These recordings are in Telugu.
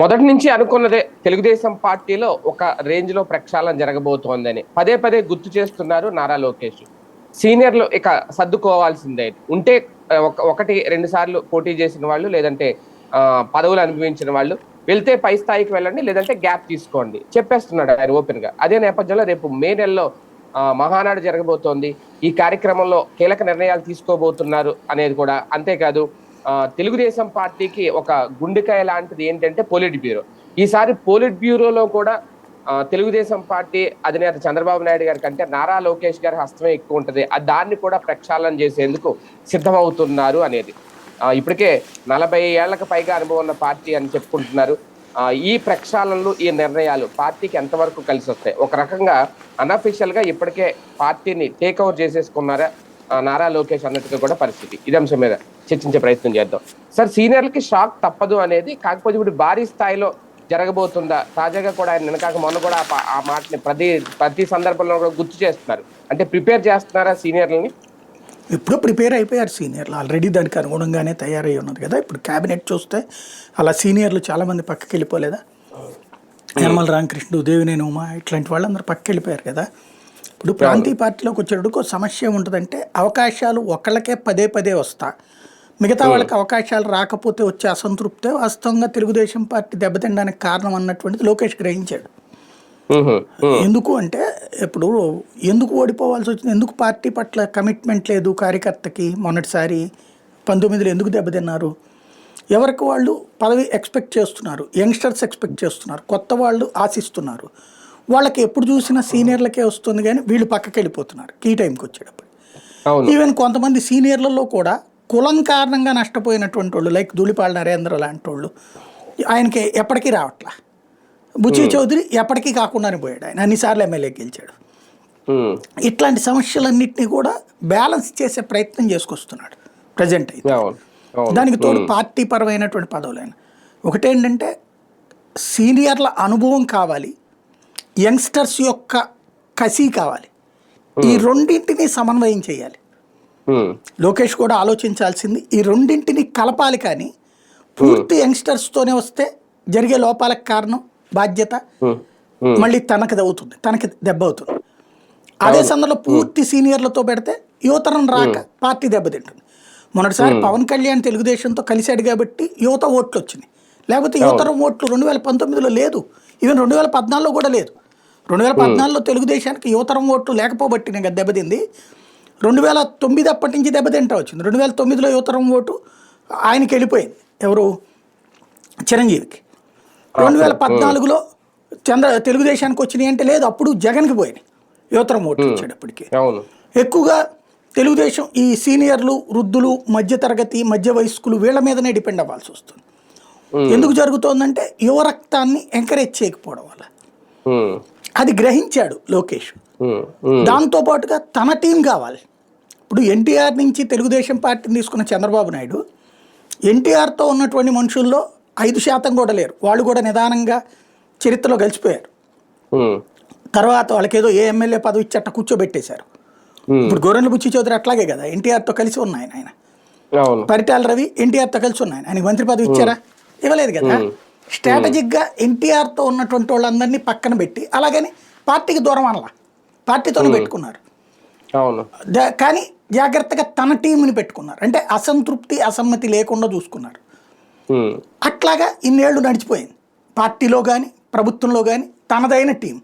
మొదటి నుంచి అనుకున్నదే తెలుగుదేశం పార్టీలో ఒక రేంజ్లో ప్రక్షాళన జరగబోతోందని. పదే పదే గుర్తు చేస్తున్నారు నారా లోకేష్. సీనియర్లు ఇక సర్దుకోవాల్సిందే. ఉంటే ఒక- ఒకటి రెండు సార్లు పోటీ చేసిన వాళ్ళు లేదంటే పదవులు అనుభవించిన వాళ్ళు వెళ్తే పై స్థాయికి వెళ్ళండి లేదంటే గ్యాప్ తీసుకోండి. చెప్పేస్తున్నాడు ఆయన ఓపెన్గా అదే నేపథ్యంలో రేపు మే నెలలో మహానాడు జరగబోతోంది. ఈ కార్యక్రమంలో కీలక నిర్ణయాలు తీసుకోబోతున్నారు అనేది కూడా అంతేకాదు. తెలుగుదేశం పార్టీకి ఒక గుండెకాయ లాంటిది ఏంటంటే పోలిట్ బ్యూరో. ఈసారి పోలిట్ బ్యూరోలో కూడా తెలుగుదేశం పార్టీ అధినేత చంద్రబాబు నాయుడు గారి కంటే నారా లోకేష్ గారి హస్తమే ఎక్కువ ఉంటుంది. దాన్ని కూడా ప్రక్షాళన చేసేందుకు సిద్ధమవుతున్నారు అనేది. ఇప్పటికే నలభై ఏళ్ళకు పైగా అనుభవం ఉన్న పార్టీ అని చెప్పుకుంటున్నారు. ఈ ప్రక్షాళనలు ఈ నిర్ణయాలు పార్టీకి ఎంతవరకు కలిసి వస్తాయి? ఒక రకంగా అన్అఫీషియల్గా ఇప్పటికే పార్టీని టేక్ ఓవర్ చేసేసుకున్నారా నారా లోకేష్ అన్నట్టుగా కూడా పరిస్థితి. ఇది అంశం మీద. చర్చించే ప్రయత్నం చేద్దాం. సార్ సీనియర్లకి షాక్ తప్పదు అనేది కాకపోతే ఇప్పుడు భారీ స్థాయిలో జరగబోతుందా? తాజాగా కూడా ఆయన నిన్నకాక మొన్న కూడా ఆ మాటని ప్రతి ప్రతి సందర్భంలో కూడా గుర్తు చేస్తున్నారు. అంటే ప్రిపేర్ చేస్తున్నారా సీనియర్లని? ఇప్పుడు ప్రిపేర్ అయిపోయారు సీనియర్లు. ఆల్రెడీ దానికి అనుగుణంగానే తయారై ఉన్నది కదా. ఇప్పుడు క్యాబినెట్ చూస్తే అలా సీనియర్లు చాలామంది పక్కకి వెళ్ళిపోలేదా? యనమల రామకృష్ణుడు దేవినేని ఉమా ఇట్లాంటి వాళ్ళందరూ పక్కకి వెళ్ళిపోయారు కదా. ఇప్పుడు ప్రాంతీయ పార్టీలోకి వచ్చేటప్పుడు సమస్య ఏముంటుందంటే అవకాశాలు ఒకళ్ళకే పదే పదే వస్తా. మిగతా వాళ్ళకి అవకాశాలు రాకపోతే వచ్చే అసంతృప్తే వాస్తవంగా తెలుగుదేశం పార్టీ దెబ్బతినడానికి కారణం అన్నటువంటిది లోకేష్ గ్రహించాడు. ఎందుకు అంటే ఇప్పుడు ఎందుకు ఓడిపోవాల్సి వచ్చింది? ఎందుకు పార్టీ పట్ల కమిట్మెంట్ లేదు కార్యకర్తకి? మొన్నటిసారి పంతొమ్మిదిలో ఎందుకు దెబ్బతిన్నారు? ఎవరికి వాళ్ళు పదవి ఎక్స్పెక్ట్ చేస్తున్నారు? యంగ్స్టర్స్ ఎక్స్పెక్ట్ చేస్తున్నారు. కొత్త వాళ్ళు ఆశిస్తున్నారు. వాళ్ళకి ఎప్పుడు చూసినా సీనియర్లకే వస్తుంది కానీ వీళ్ళు పక్కకి వెళ్ళిపోతున్నారు కీ టైంకి వచ్చేటప్పుడు ఈవెన్ కొంతమంది సీనియర్లలో కూడా కులం కారణంగా నష్టపోయినటువంటి వాళ్ళు లైక్ ధూళిపాల నరేంద్ర లాంటి వాళ్ళు ఆయనకి ఎప్పటికీ రావట్లా? బుచ్చి చౌదరి ఎప్పటికీ కాకుండానే పోయాడు ఆయన అన్నిసార్లు ఎమ్మెల్యే గెలిచాడు. ఇట్లాంటి సమస్యలన్నింటినీ కూడా బ్యాలెన్స్ చేసే ప్రయత్నం చేసుకొస్తున్నాడు ప్రజెంట్ అయితే. దానికి తోడు పార్టీ పరమైనటువంటి పదవులైన ఒకటేంటంటే సీనియర్ల అనుభవం కావాలి యంగ్స్టర్స్ యొక్క కసి కావాలి. ఈ రెండింటిని సమన్వయం చేయాలి. లోకేష్ కూడా ఆలోచించాల్సింది ఈ రెండింటిని కలపాలి కానీ పూర్తి యంగ్స్టర్స్తోనే వస్తే జరిగే లోపాలకు కారణం బాధ్యత. మళ్ళీ తనకి అవుతుంది తనకి దెబ్బ అవుతుంది అదే సందర్భంలో పూర్తి సీనియర్లతో పెడితే యువతరం రాక పార్టీ దెబ్బతింటుంది. మొన్నటిసారి పవన్ కళ్యాణ్ తెలుగుదేశంతో కలిశాడు కాబట్టి యువత ఓట్లు వచ్చినాయి లేకపోతే యువతరం ఓట్లు రెండు వేల పంతొమ్మిదిలో లేదు. ఈవెన్ రెండు వేల పద్నాలుగులో కూడా లేదు. రెండు వేల పద్నాలుగులో తెలుగుదేశానికి యువతరం ఓట్లు లేకపోబట్టి ఇంకా దెబ్బతింది. రెండు వేల తొమ్మిది అప్పటి నుంచి దెబ్బతింటా వచ్చింది. రెండు వేల తొమ్మిదిలో యువతరం ఓటు ఆయనకి వెళ్ళిపోయింది. ఎవరు? చిరంజీవికి. రెండు వేల పద్నాలుగులో చంద్ర తెలుగుదేశానికి వచ్చినాయి అంటే లేదు అప్పుడు జగన్కి పోయినాయి. యువతరం ఓట్లు వచ్చేటప్పటికి ఎక్కువగా తెలుగుదేశం ఈ సీనియర్లు వృద్ధులు మధ్యతరగతి మధ్య వయస్కులు వీళ్ళ మీదనే డిపెండ్ అవ్వాల్సి వస్తుంది. ఎందుకు జరుగుతోందంటే యువ రక్తాన్ని ఎంకరేజ్ చేయకపోవడం వల్ల. అది గ్రహించాడు లోకేష్. దాంతో పాటుగా తన టీం కావాలి. ఇప్పుడు ఎన్టీఆర్ నుంచి తెలుగుదేశం పార్టీని తీసుకున్న చంద్రబాబు నాయుడు ఎన్టీఆర్తో ఉన్నటువంటి మనుషుల్లో ఐదు శాతం కూడా లేరు. వాళ్ళు కూడా నిదానంగా చరిత్రలో కలిసిపోయారు తర్వాత వాళ్ళకి ఏదో ఏ ఎమ్మెల్యే పదవి ఇచ్చట కూర్చోబెట్టేశారు. ఇప్పుడు గొర్రెల బుచ్చి చౌదరి అట్లాగే కదా ఎన్టీఆర్తో కలిసి ఉన్నాయి ఆయన. పరిటాల రవి ఎన్టీఆర్తో కలిసి ఉన్నాయి ఆయనకి మంత్రి పదవి ఇచ్చారా? ఇవ్వలేదు కదా. స్ట్రాటజిక్గా ఎన్టీఆర్తో ఉన్నటువంటి వాళ్ళందరినీ పక్కన పెట్టి అలాగని పార్టీకి దూరం అనలా. పార్టీతోనే పెట్టుకున్నారు. అవును. కానీ జాగ్రత్తగా తన టీంని పెట్టుకున్నారు. అంటే అసంతృప్తి అసమ్మతి లేకుండా చూసుకున్నారు. అట్లాగా ఇన్నేళ్ళు నడిచిపోయింది. పార్టీలో కానీ ప్రభుత్వంలో కానీ తనదైన టీం.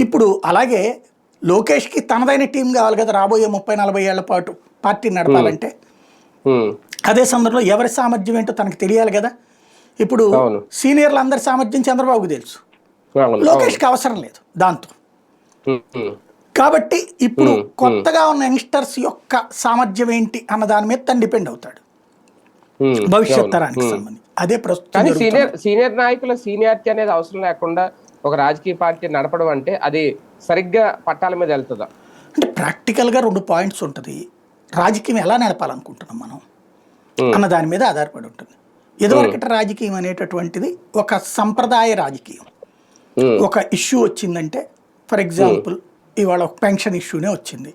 ఇప్పుడు అలాగే లోకేష్కి తనదైన టీం కావాలి కదా రాబోయే ముప్పై నలభై ఏళ్ళ పాటు పార్టీని నడపాలంటే. అదే సందర్భంలో ఎవరి సామర్థ్యం ఏంటో తనకు తెలియాలి కదా. ఇప్పుడు అవును. సీనియర్లు అందరి సామర్థ్యం చంద్రబాబుకు తెలుసు. లోకేష్కి అవసరం లేదు దాంతో. కాబట్టి ఇప్పుడు కొత్తగా ఉన్న యంగ్స్టర్స్ యొక్క సామర్థ్యం ఏంటి అన్న దాని మీద తను డిపెండ్ అవుతాడు. భవిష్యత్. తరానికి సంబంధించి. అదే ప్రస్తుతం. సీనియర్ సీనియర్ నాయకుల సీనియారిటీ అనేది అవసరం లేకుండా ఒక రాజకీయ పార్టీ నడపడం అంటే అది సరిగ్గా పట్టాల మీద వెళ్తుందా? అంటే ప్రాక్టికల్గా రెండు పాయింట్స్ ఉంటుంది. రాజకీయం ఎలా నడపాలనుకుంటున్నాం మనం. అన్న దాని మీద ఆధారపడి ఉంటుంది. ఇదివరకటి రాజకీయం అనేటటువంటిది ఒక సంప్రదాయ రాజకీయం. ఒక ఇష్యూ వచ్చిందంటే ఫర్ ఎగ్జాంపుల్ ఇవాళ ఒక పెన్షన్ ఇష్యూనే వచ్చింది.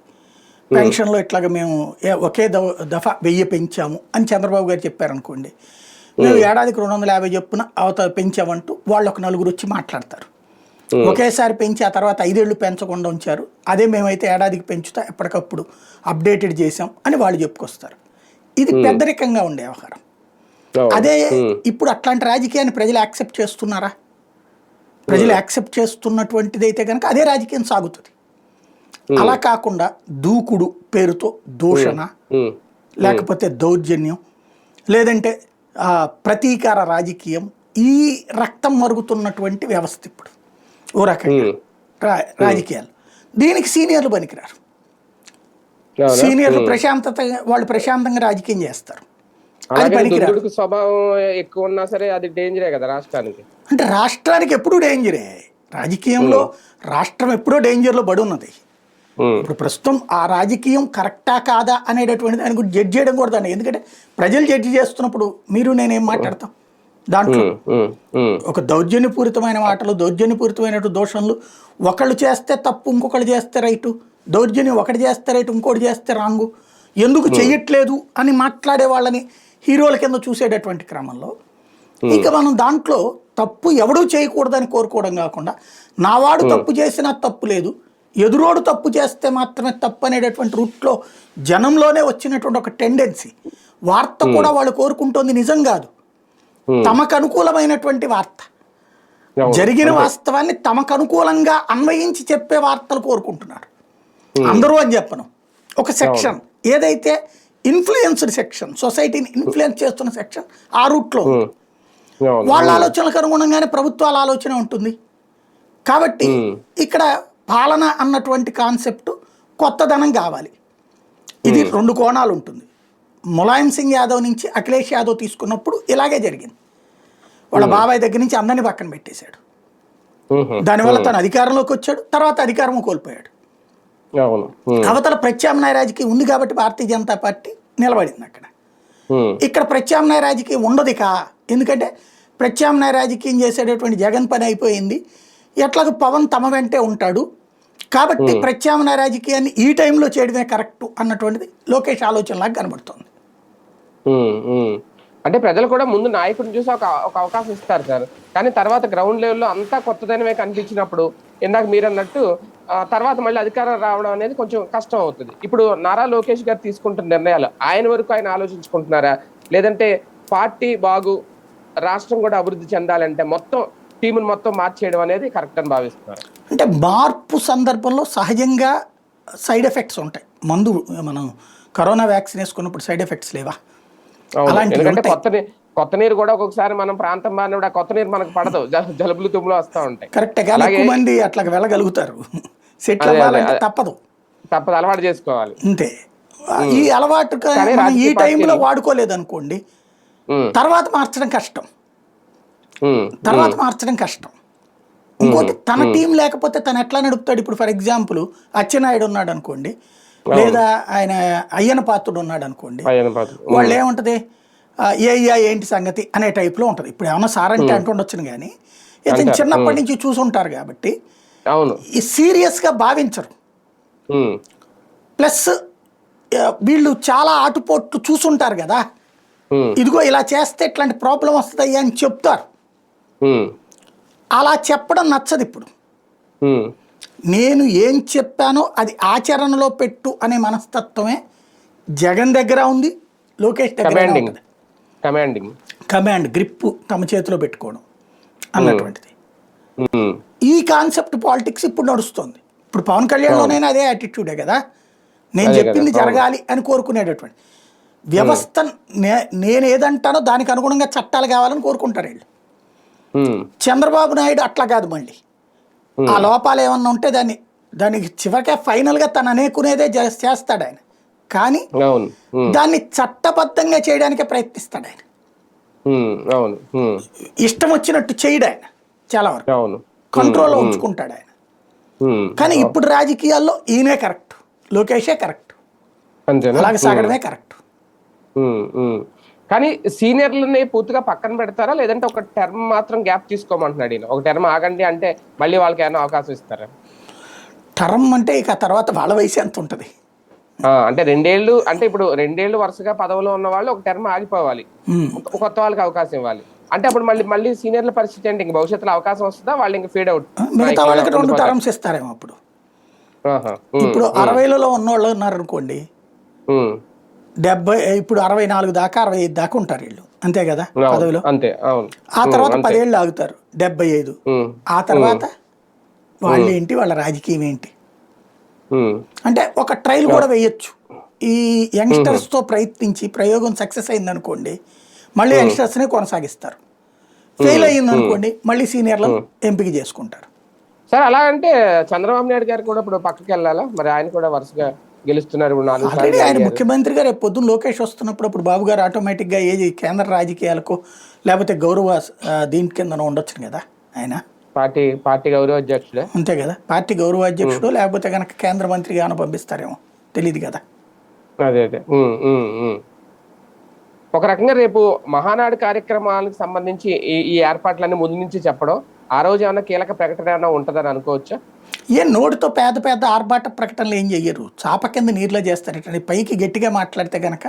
పెన్షన్లో ఇట్లాగ మేము ఒకే ద- దఫా వెయ్యి పెంచాము అని చంద్రబాబు గారు చెప్పారనుకోండి. మేము ఏడాదికి రెండు వందల యాభై చెప్పున అవత పెంచామంటూ వాళ్ళు ఒక నలుగురు వచ్చి మాట్లాడతారు. ఒకేసారి పెంచి ఆ తర్వాత ఐదేళ్ళు పెంచకుండా ఉంచారు. అదే మేమైతే ఏడాదికి పెంచుతా ఎప్పటికప్పుడు అప్డేటెడ్ చేసాం అని వాళ్ళు చెప్పుకొస్తారు. ఇది పెద్దరికంగా ఉండే వ్యవహారం. అవును. అదే ఇప్పుడు అట్లాంటి రాజకీయాన్ని ప్రజలు యాక్సెప్ట్ చేస్తున్నారా? ప్రజలు యాక్సెప్ట్ చేస్తున్నటువంటిది అయితే కనుక అదే రాజకీయం సాగుతుంది. అలా కాకుండా దూకుడు పేరుతో దూషణ లేకపోతే దౌర్జన్యం లేదంటే ఆ, ప్రతీకార రాజకీయం ఈ రక్తం మరుగుతున్నటువంటి వ్యవస్థ ఇప్పుడు. ఓ రకంగా. రాజకీయాలు. దీనికి సీనియర్లు పనికిరారు? సీనియర్లు ప్రశాంతత వాళ్ళు ప్రశాంతంగా రాజకీయం చేస్తారు. అది పనికిరారు స్వభావం ఎక్కువ ఉన్నా సరే అది డేంజరే కదా రాష్ట్రానికి. అంటే రాష్ట్రానికి ఎప్పుడూ డేంజరే రాజకీయంలో రాష్ట్రం ఎప్పుడో డేంజర్లో పడి ఉన్నది ఉమ్, ఇప్పుడు ప్రస్తుతం ఆ రాజకీయం కరెక్టా కాదా అనేటటువంటి దాని గురించి జడ్జ్ చేయడం కూడా దాన్ని. ఎందుకంటే ప్రజలు జడ్జి చేస్తున్నప్పుడు మీరు నేనేం మాట్లాడతాం? దాంట్లో ఒక దౌర్జన్యపూరితమైన మాటలు దౌర్జన్యపూరితమైన దోషణలు ఒకళ్ళు చేస్తే తప్పు ఇంకొకళ్ళు చేస్తే రైటు. దౌర్జన్యం ఒకటి చేస్తే రైటు ఇంకోటి చేస్తే రాంగు. ఎందుకు చెయ్యట్లేదు అని మాట్లాడే వాళ్ళని హీరోల కింద చూసేటటువంటి క్రమంలో. ఇక మనం దాంట్లో తప్పు ఎవడూ చేయకూడదని కోరుకోవడం కాకుండా నావాడు తప్పు చేసినా తప్పు లేదు. ఎదురోడు తప్పు చేస్తే మాత్రమే తప్పు అనేటటువంటి రూట్లో జనంలోనే వచ్చినటువంటి ఒక టెండెన్సీ. వార్త కూడా వాళ్ళు కోరుకుంటోంది నిజం కాదు. తమకు అనుకూలమైనటువంటి వార్త. జరిగిన వాస్తవాన్ని తమకు అనుకూలంగా అన్వయించి చెప్పే వార్తలు కోరుకుంటున్నారు. అందరూ అని చెప్పను. ఒక సెక్షన్ ఏదైతే ఇన్ఫ్లుయెన్స్డ్ సెక్షన్ సొసైటీని ఇన్ఫ్లుయెన్స్ చేస్తున్న సెక్షన్ ఆ రూట్లో. వాళ్ళ ఆలోచనలకు అనుగుణంగానే ప్రభుత్వాల ఆలోచన ఉంటుంది. కాబట్టి ఇక్కడ పాలన అన్నటువంటి కాన్సెప్ట్ కొత్తదనం కావాలి. ఇది రెండు కోణాలు ఉంటుంది. ములాయం సింగ్ యాదవ్ నుంచి అఖిలేష్ యాదవ్ తీసుకున్నప్పుడు ఇలాగే జరిగింది. వాళ్ళ బాబాయ్ దగ్గర నుంచి అందరిని పక్కన పెట్టేశాడు. దానివల్ల తను అధికారంలోకి వచ్చాడు. తర్వాత అధికారం కోల్పోయాడు. అవతల ప్రత్యామ్నాయ రాజకీయం ఉంది కాబట్టి భారతీయ జనతా పార్టీ నిలబడింది అక్కడ. ఇక్కడ ప్రత్యామ్నాయ రాజకీయం ఉండదు కా ఎందుకంటే ప్రత్యామ్నాయ రాజకీయం చేసేటటువంటి జగన్ పని అయిపోయింది. ఎట్లాగో పవన్ తమ వెంటే ఉంటాడు. కాబట్టి ప్రత్యామ్నాయ రాజకీయాన్ని ఈ టైంలో చేయడమే కరెక్ట్ అన్నటువంటిది లోకేష్ ఆలోచనలాగా కనబడుతుంది. అంటే ప్రజలు కూడా ముందు నాయకుడిని చూసి ఒక ఒక అవకాశం ఇస్తారు సార్. కానీ తర్వాత గ్రౌండ్ లెవెల్లో అంతా కొత్తదనమే కనిపించినప్పుడు ఇందాక మీరు అన్నట్టు తర్వాత మళ్ళీ అధికారం రావడం అనేది కొంచెం కష్టం అవుతుంది. ఇప్పుడు నారా లోకేష్ గారు తీసుకుంటున్న నిర్ణయాలు ఆయన వరకు ఆయన ఆలోచించుకుంటున్నారా? లేదంటే పార్టీ బాగు రాష్ట్రం కూడా అభివృద్ధి చెందాలంటే మొత్తం టీముని మొత్తం మార్చేయడం అనేది కరెక్ట్ అని భావిస్తున్నారు. అంటే మార్పు సందర్భంలో సహజంగా సైడ్ ఎఫెక్ట్స్ ఉంటాయి. మందు మనం కరోనా వ్యాక్సిన్ వేసుకున్నప్పుడు సైడ్ ఎఫెక్ట్స్ లేవా? ఎందుకంటే. కొత్త కొత్త నీరు కూడా ఒక్కొక్కసారి మనం ప్రాంతం మారినప్పుడు ఆ కొత్త నీరు మనకు పడదు. జలుబులు తుమ్ములు వస్తూ ఉంటాయి. కరెక్ట్గా ఎక్కువ మంది అట్లా వెళ్ళగలుగుతారు. తప్పదు. తప్పదు. అలవాటు చేసుకోవాలి. అంతే. ఈ అలవాటు ఈ టైంలో వాడుకోలేదు అనుకోండి తర్వాత మార్చడం కష్టం. తర్వాత మార్చడం కష్టం. ఇంకోటి తన టీం లేకపోతే తను ఎట్లా నడుపుతాడు? ఇప్పుడు ఫర్ ఎగ్జాంపుల్ అచ్చెన్నాయుడు ఉన్నాడు అనుకోండి లేదా ఆయన అయ్యన పాత్రుడు ఉన్నాడు అనుకోండి. వాళ్ళు ఏముంటది? ఏ ఏంటి సంగతి అనే టైప్లో ఉంటుంది. ఇప్పుడు ఏమన్నా సార్ అంటే అంటుండొచ్చును కానీ ఇతను చిన్నప్పటి నుంచి చూసుంటారు కాబట్టి అవును. ఈ సీరియస్గా భావించరు. ప్లస్ వీళ్ళు చాలా ఆటుపోట్లు చూసుంటారు కదా. ఇదిగో ఇలా చేస్తే ఇట్లాంటి ప్రాబ్లం వస్తుంది అని చెప్తారు. అలా చెప్పడం నచ్చదు ఇప్పుడు. నేను ఏం చెప్పానో అది ఆచరణలో పెట్టు అనే మనస్తత్వమే జగన్ దగ్గర ఉంది లోకేష్ దగ్గర కమాండింగ్ కమాండ్ గ్రిప్ తమ చేతిలో పెట్టుకోవడం అన్నటువంటిది. ఈ కాన్సెప్ట్ పాలిటిక్స్ ఇప్పుడు నడుస్తుంది. ఇప్పుడు పవన్ కళ్యాణ్లోనైనా అదే యాటిట్యూడే కదా? నేను చెప్పింది. జరగాలి అని కోరుకునేటటువంటి. వ్యవస్థ నేను ఏదంటానో దానికి అనుగుణంగా చట్టాలు కావాలని కోరుకుంటారు వీళ్ళు. చంద్రబాబు నాయుడు అట్లా కాదు మళ్ళీ. ఆ లోపాలు ఏమన్నా ఉంటే దాన్ని దానికి చివరికే ఫైనల్గా తను అనేకునేదే చేస్తాడు ఆయన. కానీ దాన్ని చట్టబద్ధంగా చేయడానికే ప్రయత్నిస్తాడు ఆయన. ఇష్టం వచ్చినట్టు చేయడు ఆయన చాలా వరకు. అవును. కంట్రోల్లో ఉంచుకుంటాడు ఆయన. కానీ ఇప్పుడు రాజకీయాల్లో ఈయనే కరెక్ట్. లోకేషే కరెక్ట్. అలాగే సాగడమే కరెక్ట్. కానీ సీనియర్లని పూర్తిగా పక్కన పెడతారా? లేదంటే ఒక టర్మ్ మాత్రం గ్యాప్ తీసుకోమంటున్నాడు ఈయన? ఒక టర్మ్ ఆగండి అంటే మళ్ళీ వాళ్ళకి ఏమైనా అవకాశం ఇస్తారా? టర్మ్ అంటే ఇక తర్వాత వాళ్ళ వయసు ఎంత ఉంటుంది? అంటే రెండేళ్ళు అంటే ఇప్పుడు రెండేళ్ళు వరుసగా పదవిలో ఉన్న వాళ్ళు ఒక టర్మ్ ఆగిపోవాలి. కొత్త- వాళ్ళకి అవకాశం ఇవ్వాలి. అంటే అప్పుడు మళ్ళీ మళ్ళీ సీనియర్ల పరిస్థితి అంటే ఇంక భవిష్యత్తులో అవకాశం వస్తుందా? వాళ్ళు ఇంకా ఫీడ్ అవుట్ మిగతా వాళ్ళకి రెండు టర్మ్స్ ఇస్తారేమో అప్పుడు. ఇప్పుడు అరవైలలో ఉన్నవాళ్ళు ఉన్నారు అనుకోండి డెబ్బై ఇప్పుడు అరవై నాలుగు దాకా అరవై ఐదు దాకా ఉంటారు వీళ్ళు. అంతే కదా పదవిలో? అంతే ఆ తర్వాత పదేళ్ళు ఆగుతారు డెబ్బై ఐదు. ఆ తర్వాత వాళ్ళు ఏంటి వాళ్ళ రాజకీయం ఏంటి? అంటే ఒక ట్రయల్ కూడా వేయొచ్చు. ఈ యంగ్స్టర్స్తో ప్రయత్నించి ప్రయోగం సక్సెస్ అయింది అనుకోండి మళ్ళీ యంగ్స్టర్స్ నే కొనసాగిస్తారు. ఫెయిల్ అయ్యింది అనుకోండి మళ్ళీ సీనియర్లను ఎంపిక చేసుకుంటారు. సరే అలా అంటే చంద్రబాబు నాయుడు గారు కూడా ఇప్పుడు పక్కకి వెళ్ళాలా? మరి ఆయన కూడా వరుసగా గెలుస్తున్నారు ఆల్రెడీ ఆయన ముఖ్యమంత్రిగా రేపు పొద్దున్న లోకేష్ వస్తున్నప్పుడు అప్పుడు బాబు గారు ఆటోమేటిక్గా ఏది కేంద్ర రాజకీయాలకు లేకపోతే గౌరవ దీని కింద ఉండొచ్చు కదా ఆయన? పార్టీ పార్టీ గౌరవ అధ్యక్షుడే. అంతే కదా. పార్టీ గౌరవ అధ్యక్షుడు లేకపోతే కనుక కేంద్ర మంత్రిగా ఏమైనా పంపిస్తారేమో. తెలియదు కదా. అదే అదే. ఒక రకంగా రేపు మహానాడు కార్యక్రమాలకు సంబంధించి ఈ ఏర్పాట్లన్నీ ముందు నుంచి చెప్పడం ఆ రోజు ఏమైనా కీలక ప్రకటన ఏమైనా ఉంటుందని అనుకోవచ్చా? ఏ నోటితో పెద్ద పెద్ద ఆర్భాట ప్రకటనలు ఏం చెయ్యరు. చాప కింద నీరులో చేస్తారు పైకి గట్టిగా మాట్లాడితే గనక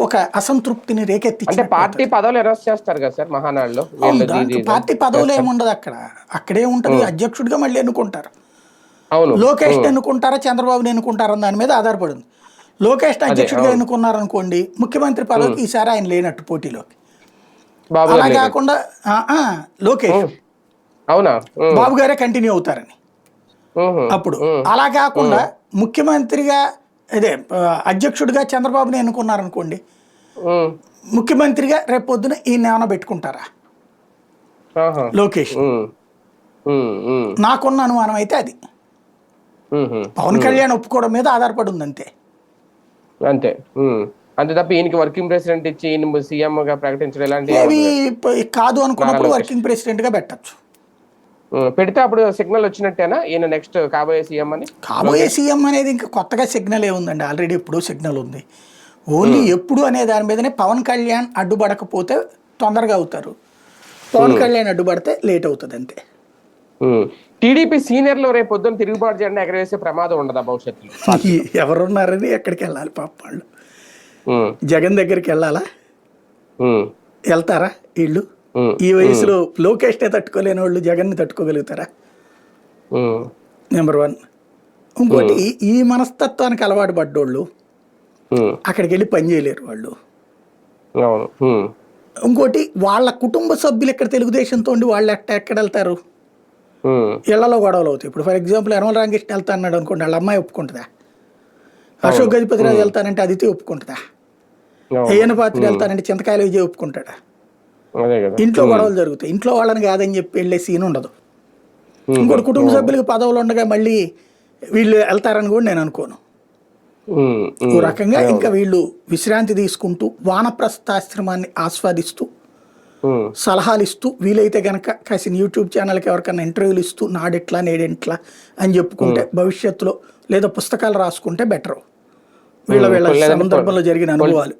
ఒక అసంతృప్తిని అంటే రేకెత్తించి పార్టీ పదవులు అనౌన్స్ చేస్తారు కదా సార్ మహానాడులో. పార్టీ పదవులు ఏముండదు అక్కడ. అక్కడే ఉంటది. అధ్యక్షుడిగా మళ్ళీ ఎన్నుకుంటారు. అవును. లోకేష్ ఎన్నుకుంటారా? చంద్రబాబుని ఎన్నుకుంటారా? అన్న దాని మీద ఆధారపడింది లోకేష్ అధ్యక్షుడిగా ఎన్నుకున్నారనుకోండి ముఖ్యమంత్రి పదవికి ఈసారి ఆయన లేనట్టు పోటీలోకి. అలా. కాకుండా లోకేష్. అవునా? బాబు గారే కంటిన్యూ అవుతారని. అప్పుడు. అలా కాకుండా ముఖ్యమంత్రిగా అదే అధ్యక్షుడిగా చంద్రబాబుని ఎన్నుకున్నారనుకోండి ముఖ్యమంత్రిగా రేపు పొద్దున ఈయన ఏమైనా పెట్టుకుంటారా లోకేష్ నాకున్న అనుమానం అయితే అది. పవన్ కళ్యాణ్ ఒప్పుకోవడం మీద ఆధారపడి ఉంది అంతే. అంతే. అంతే తప్ప ఈయనకి వర్కింగ్ ప్రెసిడెంట్ ఇచ్చి ఈయన సీఎం గా ప్రకటించడం ఇలాంటి కాదు అనుకున్నప్పుడు వర్కింగ్ ప్రెసిడెంట్గా పెట్టచ్చు. పెడితే అప్పుడు సిగ్నల్ వచ్చినట్టేనా? ఈయన నెక్స్ట్ కాబోయే సీఎం అని? కాబోయే సీఎం అనేది ఇంకా కొత్తగా సిగ్నల్ ఏ ఉందండి. ఆల్రెడీ ఎప్పుడూ సిగ్నల్ ఉంది. ఓన్లీ ఎప్పుడు అనే దాని మీదనే పవన్ కళ్యాణ్ అడ్డుపడకపోతే తొందరగా అవుతారు. పవన్ కళ్యాణ్ అడ్డుపడితే లేట్ అవుతుంది అంతే. టీడీపీ సీనియర్లు రేపు పొద్దున్న తిరుగుబాటు జెండా ఎగరవేసే ప్రమాదం ఉండదా భవిష్యత్తులో? ఎవరున్నారని ఎక్కడికి వెళ్ళాలి పాప వాళ్ళు. జగన్ దగ్గరికి వెళ్ళాలా? వెళ్తారా వీళ్ళు? ఈ వయసులో లోకేష్నే తట్టుకోలేని వాళ్ళు జగన్ని తట్టుకోగలుగుతారా? ఉమ్, నెంబర్ వన్ ఇంకోటి ఈ మనస్తత్వానికి అలవాటు పడ్డోళ్ళు అక్కడికి వెళ్ళి పని చేయలేరు వాళ్ళు. ఇంకోటి వాళ్ళ కుటుంబ సభ్యులు ఇక్కడ తెలుగుదేశంతో ఉండి వాళ్ళు ఎక్కడ ఎక్కడ వెళ్తారు ఇళ్ళలో గొడవలు అవుతాయి. ఇప్పుడు ఫర్ ఎగ్జాంపుల్ యనమల రామకృష్ణ వెళ్తా అన్నాడు అనుకోండి వాళ్ళ అమ్మాయి ఒప్పుకుంటుందా? అశోక్ గజపతిరాజు వెళ్తానంటే అదితి ఒప్పుకుంటుందా? అవును. అయ్యన్న పాత్ర వెళ్తానంటే చింతకాయలు విజయ్ ఒప్పుకుంటాడా? ఇంట్లో గొడవలు జరుగుతాయి. ఇంట్లో వాళ్ళని కాదని చెప్పి వెళ్ళే సీన్ ఉండదు. ఇంకోటి కుటుంబ సభ్యులకు పదవులు ఉండగా మళ్ళీ వీళ్ళు వెళ్తారని కూడా నేను అనుకోను. ఓ రకంగా ఇంకా వీళ్ళు విశ్రాంతి తీసుకుంటూ వానప్రస్థాశ్రమాన్ని ఆస్వాదిస్తూ సలహాలు ఇస్తూ వీలైతే గనక కాసిన యూట్యూబ్ ఛానల్కి ఎవరికైనా ఇంటర్వ్యూలు ఇస్తూ నాడెట్లా నేడెంట్లా అని చెప్పుకుంటే భవిష్యత్తులో లేదా పుస్తకాలు రాసుకుంటే బెటర్. వీళ్ళ వీళ్ళ సందర్భంలో జరిగిన అనుభవాలు.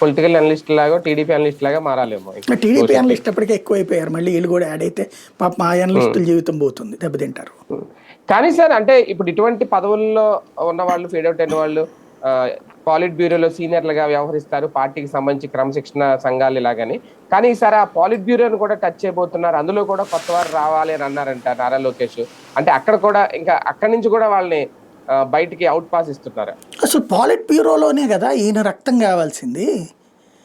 పొలిటికల్ అనలిస్ట్ లాగా టీడీపీ అనలిస్ట్ లాగా మారాలేమో. టీడీపీ అనలిస్ట్ అప్పటికే ఎక్కువైపోయారు. మళ్ళీ వీళ్ళు కూడా యాడ్ అయితే పాప మా అనలిస్టుల జీవితం పోతుంది దెబ్బతింటారు. కానీ సార్ అంటే ఇప్పుడు ఇటువంటి పదవుల్లో ఉన్న వాళ్ళు ఫీడ్ అవుట్ అయిన వాళ్ళు పాలిట్ బ్యూరోలో సీనియర్లుగా వ్యవహరిస్తారు పార్టీకి సంబంధించి క్రమశిక్షణ సంఘాలు ఇలాగని. కానీ ఈసారి ఆ పాలిట్ బ్యూరోని కూడా టచ్ చేయబోతున్నారు. అందులో కూడా కొత్త వారు రావాలి అని అన్నారంట నారా లోకేష్. అంటే అక్కడ కూడా ఇంకా అక్కడి నుంచి కూడా వాళ్ళని బయటికి అవుట్ పాస్ ఇస్తున్నారు అసలు పాలిట్ బ్యూరోలోనే కదా ఈయన రక్తం కావాల్సింది.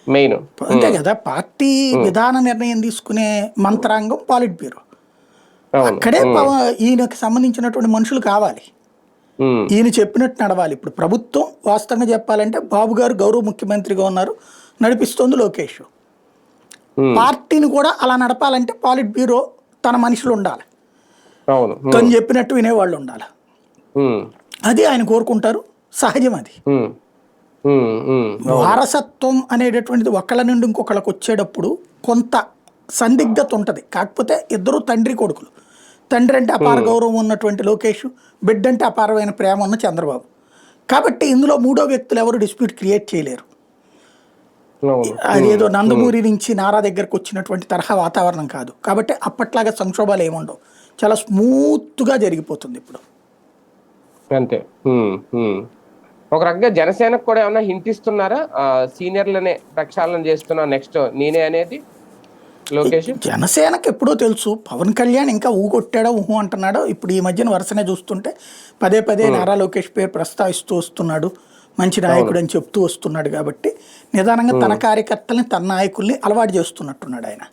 మెయిన్. అంతే కదా పార్టీ విధాన నిర్ణయం తీసుకునే మంత్రాంగం పాలిట్ బ్యూరో అక్కడే ఈయనకు సంబంధించినటువంటి మనుషులు కావాలి. ఈయన చెప్పినట్టు నడవాలి. ఇప్పుడు ప్రభుత్వం వాస్తవంగా చెప్పాలంటే బాబు గారు గౌరవ ముఖ్యమంత్రిగా ఉన్నారు. నడిపిస్తోంది లోకేష్. పార్టీని కూడా అలా నడపాలంటే పాలిట్ బ్యూరో తన మనుషులు ఉండాలి. తను చెప్పినట్టు వినేవాళ్ళు ఉండాలి. అది ఆయన కోరుకుంటారు. సహజం అది. వారసత్వం అనేటటువంటిది ఒకళ్ళ నుండి ఇంకొకళ్ళకి వచ్చేటప్పుడు కొంత సందిగ్ధత ఉంటుంది. కాకపోతే ఇద్దరు తండ్రి కొడుకులు. తండ్రి అంటే అపార గౌరవం ఉన్నటువంటి లోకేష్ బిడ్డ అంటే అపారమైన ప్రేమ ఉన్న చంద్రబాబు. కాబట్టి ఇందులో మూడో వ్యక్తులు ఎవరు డిస్ప్యూట్ క్రియేట్ చేయలేరు. అదేదో నందమూరి నుంచి నారా దగ్గరకు వచ్చినటువంటి తరహా వాతావరణం కాదు. కాబట్టి అప్పట్లాగా సంక్షోభాలు ఏముండవు. చాలా స్మూత్గా జరిగిపోతుంది ఇప్పుడు. అంతే. ఒక రకంగా జనసేనకు కూడా ఏమన్నా హింట్ ఇస్తున్నారా? సీనియర్లనే ప్రక్షాళన చేస్తున్నా నెక్స్ట్ నేనే అనేది? లోకేష్? జనసేనకి ఎప్పుడో తెలుసు పవన్ కళ్యాణ్ ఇంకా ఊ కొట్టాడో ఊహు అంటున్నాడో. ఇప్పుడు ఈ మధ్యన వరుసనే చూస్తుంటే పదే పదే నారా లోకేష్ పేరు ప్రస్తావిస్తూ వస్తున్నాడు మంచి నాయకుడు అని చెప్తూ వస్తున్నాడు కాబట్టి నిదానంగా తన కార్యకర్తల్ని తన నాయకుల్ని అలవాటు చేస్తున్నట్టున్నాడు ఆయన.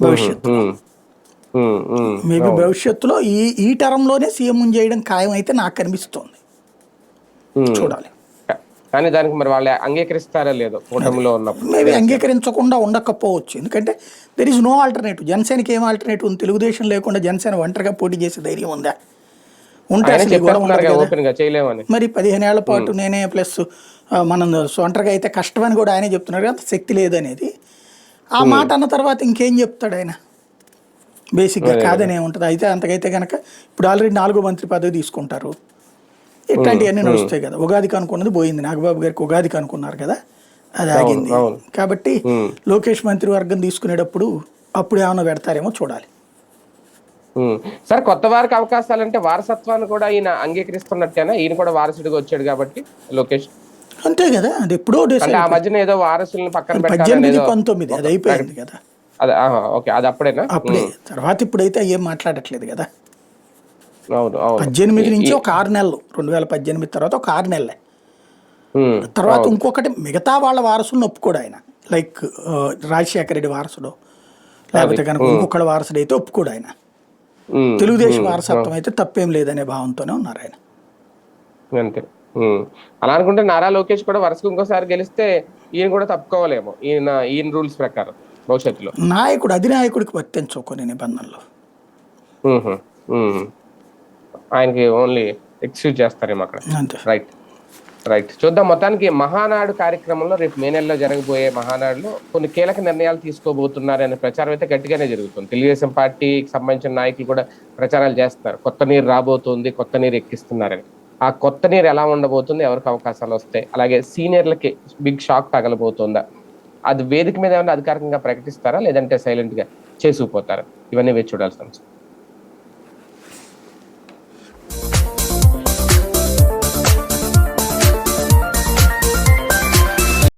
భవిష్యత్తు ఉమ్. ఉమ్, ఉమ్. మేబీ భవిష్యత్తులో ఈ ఈ టర్మ్లోనే సీఎం చేయడం ఖాయం అయితే నాకు కనిపిస్తోంది. చూడాలి. కానీ దానికి మరి వాళ్ళు అంగీకరిస్తారా లేదో కూటమిలో ఉన్నప్పుడు. మేబీ అంగీకరించకుండా ఉండకపోవచ్చు. ఎందుకంటే దెర్ ఇస్ నో ఆల్టర్నేటివ్ జనసేనకి ఏం ఆల్టర్నేటివ్ ఉంది? తెలుగుదేశం లేకుండా జనసేన ఒంటరిగా పోటీ చేసే ధైర్యం ఉందా? ఉంటే ఆయన అసలు ఈ గొడవ ఉండదు చెప్పేస్తున్నారు కదా ఓపెన్గా చేయలేమని. మరి పదిహేను ఏళ్ళ పాటు నేనే ప్లస్ మనం ఒంటరిగా అయితే కష్టమని కూడా ఆయనే చెప్తున్నారు కదా శక్తి లేదనేది. ఆ మాట అన్న తర్వాత ఇంకేం చెప్తాడు ఆయన? బేసిక్గా కాదనే ఉంటుంది. అయితే అంతకైతే కనుక ఇప్పుడు ఆల్రెడీ నాలుగో మంత్రి పదవి తీసుకుంటారు. ఇట్లాంటివన్నీ నడుస్తాయి కదా. ఉగాదికి అనుకున్నది పోయింది. నాగబాబు గారికి ఉగాదికి అనుకున్నారు కదా. అది ఆగింది. కాబట్టి లోకేష్ మంత్రివర్గం తీసుకునేటప్పుడు అప్పుడు ఏమైనా పెడతారేమో చూడాలి. సార్ కొత్త వారికి అవకాశాలు అంటే వారసత్వాన్ని కూడా ఈయన అంగీకరిస్తున్నట్టేనా? ఈయన కూడా వారసుడిగా వచ్చాడు కాబట్టి లోకేష్. అంతే కదా. అది ఎప్పుడో ఆ మధ్యన ఏదో వారసుల్ని పక్కన పంతొమ్మిది. అది అయిపోయింది కదా. అది ఓకే అది అప్పుడేనా? అప్పుడే. తర్వాత ఇప్పుడైతే ఏం మాట్లాడట్లేదు కదా. అవును అవును. పద్దెనిమిది నుంచి ఒక ఆరు నెలలు. రెండు వేల పద్దెనిమిది తర్వాత ఒక ఆరు నెలలే. తర్వాత ఇంకొకటి మిగతా వాళ్ళ వారసులను ఒప్పుకోడు ఆయన. లైక్ రాజశేఖర రెడ్డి వారసుడు లేకపోతే కనుక ఇంకొకళ్ళ వారసుడు అయితే ఒప్పుకోడు ఆయన. తెలుగుదేశం వారసత్వం అయితే తప్పేం లేదనే భావంతోనే ఉన్నారు ఆయన. అంతే. అలా అనుకుంటే నారా లోకేష్ కూడా వరుసకు ఇంకోసారి గెలిస్తే ఈయన కూడా తప్పుకోవాలేమో. ఈయన ఈయన రూల్స్ ప్రకారం. భవిష్యత్తులో. నాయకుడు అధినాయకుడికి వర్తించవు కొన్ని నిబంధనలు. ఆయనకి ఓన్లీ ఎక్స్క్యూజ్ చేస్తారేమో అక్కడ. రైట్ రైట్ చూద్దాం మొత్తానికి మహానాడు కార్యక్రమంలో రేపు మే నెలలో జరగబోయే మహానాడులో కొన్ని కీలక నిర్ణయాలు తీసుకోబోతున్నారనే ప్రచారం అయితే గట్టిగానే జరుగుతుంది. తెలుగుదేశం పార్టీకి సంబంధించిన నాయకులు కూడా ప్రచారాలు చేస్తున్నారు. కొత్త నీరు రాబోతుంది కొత్త నీరు ఎక్కిస్తున్నారని. ఆ కొత్త నీరు ఎలా ఉండబోతుంది ఎవరికి అవకాశాలు వస్తాయి? అలాగే సీనియర్లకి బిగ్ షాక్ తగలబోతుందా? అది వేదిక మీద ఏమైనా అధికారికంగా ప్రకటిస్తారా? లేదంటే సైలెంట్గా చేసుకుపోతారా? ఇవన్నీ వేచి చూడాల్సిన అంశం